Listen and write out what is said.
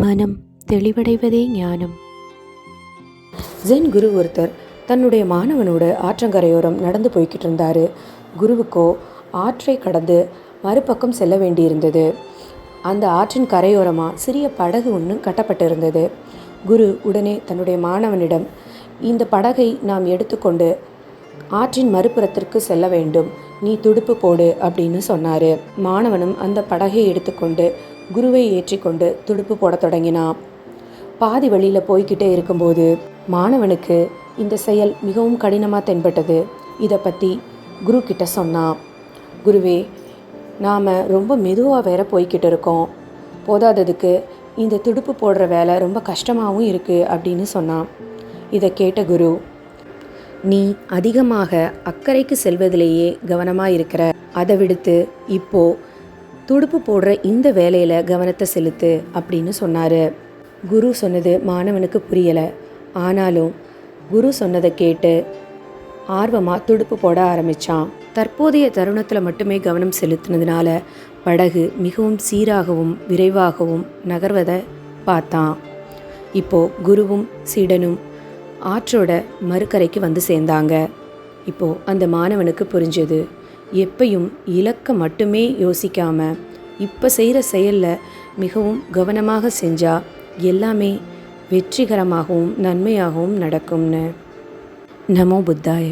மனம் தெளிவடைவதே ஞானம். ஜென் குரு ஒருத்தர் தன்னுடைய மாணவனோட ஆற்றங்கரையோரம் நடந்து போய்கிட்டு இருந்தார். குருவுக்கோ ஆற்றை கடந்து மறுபக்கம் செல்ல வேண்டியிருந்தது. அந்த ஆற்றின் கரையோரமாக சிறிய படகு ஒன்று கட்டப்பட்டிருந்தது. குரு உடனே தன்னுடைய மாணவனிடம் இந்த படகை நாம் எடுத்துக்கொண்டு ஆற்றின் மறுபுறத்திற்கு செல்ல வேண்டும். நீ துடுப்பு போடு அப்படின்னு சொன்னார். மாணவனும் அந்த படகை எடுத்துக்கொண்டு குருவை ஏற்றிக்கொண்டு துடுப்பு போடத் தொடங்கினான். பாதி வழியில் போய்கிட்டே இருக்கும்போது மாணவனுக்கு இந்த செயல் மிகவும் கடினமாக தென்பட்டது. இதை பற்றி குரு கிட்ட சொன்னான். குருவே நாம் ரொம்ப மெதுவாக வேற போய்கிட்டு இருக்கோம். போதாததுக்கு இந்த துடுப்பு போடுற வேலை ரொம்ப கஷ்டமாகவும் இருக்குது அப்படின்னு சொன்னான். இதை கேட்ட குரு நீ அதிகமாக அக்கறைக்கு செல்வதிலேயே கவனமாக இருக்கிற அதை விடுத்து இப்போ துடுப்பு போடுற இந்த வேலையில் கவனத்தை செலுத்து அப்படின்னு சொன்னார். குரு சொன்னது மாணவனுக்கு புரியலை. ஆனாலும் குரு சொன்னதை கேட்டு ஆர்வமாக துடுப்பு போட ஆரம்பித்தான் தற்போதைய தருணத்தில் மட்டுமே கவனம் செலுத்தினதுனால படகு மிகவும் சீராகவும் விரைவாகவும் நகர்வதை பார்த்தான். இப்போ குருவும் சீடனும் ஆற்றோட மறுக்கரைக்கு வந்து சேர்ந்தாங்க. இப்போ அந்த மாணவனுக்கு புரிஞ்சது. எப்பையும் இலக்க மட்டுமே யோசிக்காம இப்போ செய்கிற செயலில் மிகவும் கவனமாக செஞ்சால் எல்லாமே வெற்றிகரமாகவும் நன்மையாகவும் நடக்கும்னு. நமோ புத்தாய.